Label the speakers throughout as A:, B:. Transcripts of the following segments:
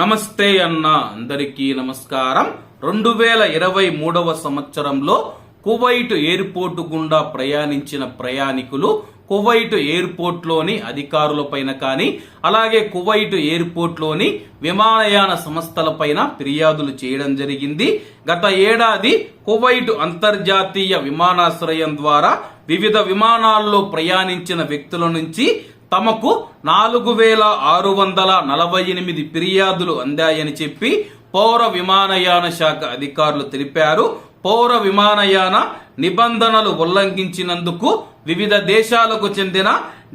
A: నమస్తే అన్న అందరికీ నమస్కారం. రెండు వేల ఇరవై మూడవ సంవత్సరంలో కువైట్ ఎయిర్పోర్ట్ గుండా ప్రయాణించిన ప్రయాణికులు కువైట్ ఎయిర్పోర్ట్లోని అధికారులపైన కానీ అలాగే కువైట్ ఎయిర్పోర్ట్లోని విమానయాన సంస్థలపైన ఫిర్యాదులు చేయడం జరిగింది. గత ఏడాది కువైట్ అంతర్జాతీయ విమానాశ్రయం ద్వారా వివిధ విమానాల్లో ప్రయాణించిన వ్యక్తుల నుంచి తమకు నాలుగు వేల ఆరు వందల నలభై ఎనిమిది ఫిర్యాదులు అందాయని చెప్పి పౌర విమానయాన శాఖ అధికారులు తెలిపారు. పౌర విమానయాన నిబంధనలు ఉల్లంఘించినందుకు వివిధ దేశాలకు చెందిన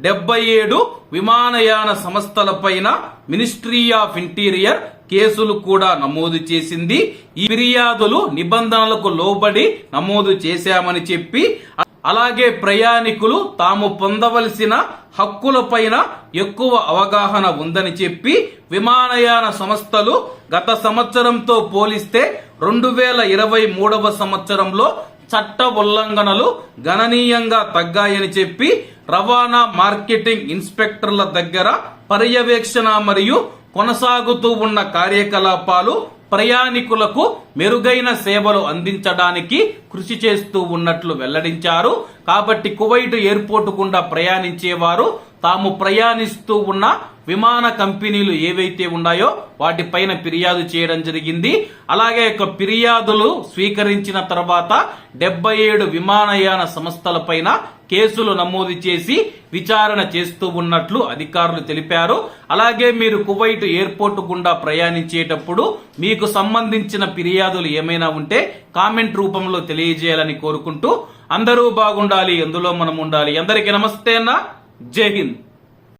A: డెబ్బై ఏడు విమానయాన సంస్థలపైన మినిస్ట్రీ ఆఫ్ ఇంటీరియర్ కేసులు కూడా నమోదు చేసింది. ఈ ఫిర్యాదులు నిబంధనలకు లోబడి నమోదు చేశామని చెప్పి అలాగే ప్రయాణికులు తాము పొందవలసిన హక్కులపైన ఎక్కువ అవగాహన ఉందని చెప్పి విమానయాన సంస్థలు గత సంవత్సరంతో పోలిస్తే రెండు వేల ఇరవై మూడవ సంవత్సరంలో చట్ట ఉల్లంఘనలు గణనీయంగా తగ్గాయని చెప్పి రవాణా మార్కెటింగ్ ఇన్స్పెక్టర్ల దగ్గర పర్యవేక్షణ మరియు కొనసాగుతూ ఉన్న కార్యకలాపాలు ప్రయాణికులకు మెరుగైన సేవలు అందించడానికి కృషి చేస్తూ ఉన్నట్లు వెల్లడించారు. కాబట్టి కువైట్ ఎయిర్పోర్ట్ గుండా ప్రయాణించేవారు తాము ప్రయాణిస్తూ ఉన్న విమాన కంపెనీలు ఏవైతే ఉన్నాయో వాటిపైన ఫిర్యాదు చేయడం జరిగింది. అలాగే యొక్క ఫిర్యాదులు స్వీకరించిన తర్వాత డెబ్బై ఏడు విమానయాన సంస్థలపైన కేసులు నమోదు చేసి విచారణ చేస్తూ ఉన్నట్లు అధికారులు తెలిపారు. అలాగే మీరు కువైట్ ఎయిర్పోర్ట్ గుండా ప్రయాణించేటప్పుడు మీకు సంబంధించిన ఫిర్యాదులు ఏమైనా ఉంటే కామెంట్ రూపంలో తెలియజేయాలని కోరుకుంటూ అందరూ బాగుండాలి ఎందులో మనం ఉండాలి. అందరికీ నమస్తే అన్న. జై హింద్.